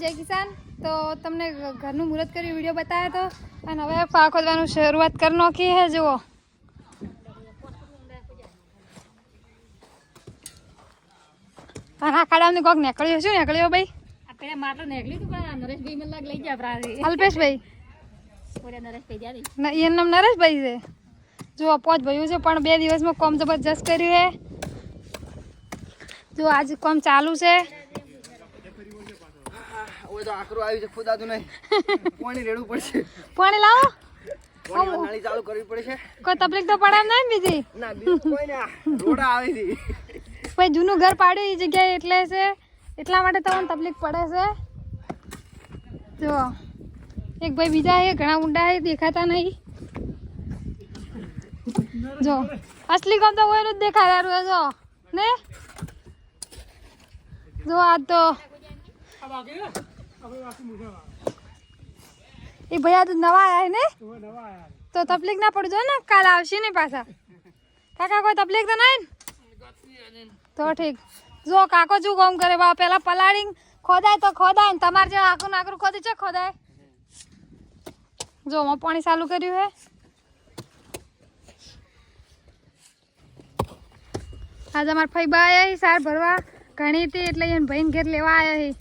જય કિસાન. તો તમને ઘરનું મુહૂર્ત કર્યું વીડિયો બતાવ્યો હતો અને હવે ફા ખોદવાનું શરૂઆત કરી નાખી હે જુઓ. આ ખાડામાં કોક નીકળ્યો શું નીકળ્યો ભાઈ? આપણે માટલું નીકળ્યું હતું પણ નરેશભાઈ મને લાગે લઈ ગયા અલ્પેશભાઈ. નરેશભાઈ એનું નામ નરેશભાઈ છે. જો પોચ ભાઈઓ છે પણ બે દિવસમાં કોમ જબરજસ્ત કર્યું છે જો આજ કોમ ચાલુ છે. તો આકરો આવી છે ખોદાતું નહીં. પાણી રેડવું પડશે. પાણી લાવો. પાણી ચાલુ કરવી પડશે. કોઈ તકલીફ તો પડે નહીં બીજી? ના બીજું કોઈ ના. રોડા આવે છે. કોઈ જૂનું ઘર પાડ્યું એ જગ્યાએ એટલે છે? એટલા માટે તમને તકલીફ પડે છે? જો. એક ભાઈ બીજા છે ઘણા ઊંડા છે દેખાતા નહીં. જો. અસલી કામ તો ઓયનું જ દેખાય રહ્યું જો. ને? જો આ તો. એ ભૈયા તો નવા આયા ને? તો તકલીફ ના પડજો ને કાલ આવશે ને પાછા. કાકા કોઈ તકલીફ તો નહીં ને? તો ઠીક. જો કાકો શું કામ કરે બા પેલા પલાળી ખોદાય તો ખોદાય ને તમારે જે આખું નાકરું ખોદી છે ખોદાય. જો મેં પાણી ચાલુ કર્યું હે. આજે અમારા ફઈ બા આવ્યા સાર ભરવા. ઘણી હતી એટલે એને ભાઈને ઘેર લેવા આવ્યા હી.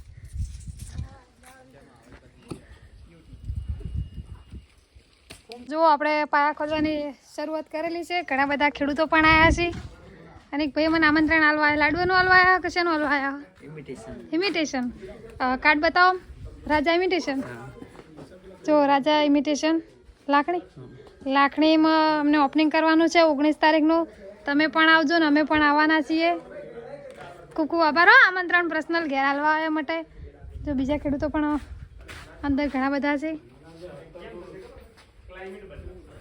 જો આપણે પાયા ખોદવાની શરૂઆત કરેલી છે. ઘણા બધા ખેડૂતો પણ આવ્યા છે. અને એક ભાઈ મને આમંત્રણ આલવા આવ્યા લાડવાનું આલવા આવ્યા કે શેનું આલવા આવ્યા ઇમિટેશન ઇમિટેશન કાર્ડ બતાવો. રાજા ઇમિટેશન જો રાજા ઇમિટેશન લાખણી લાખણીમાં અમને ઓપનિંગ કરવાનું છે ઓગણીસ તારીખનું. તમે પણ આવજો ને અમે પણ આવવાના છીએ. ખૂબ ખૂબ આભાર હો. આમંત્રણ પર્સનલ ઘેર હાલવા આવ્યા માટે. જો બીજા ખેડૂતો પણ અંદર ઘણા બધા છે. Climate bus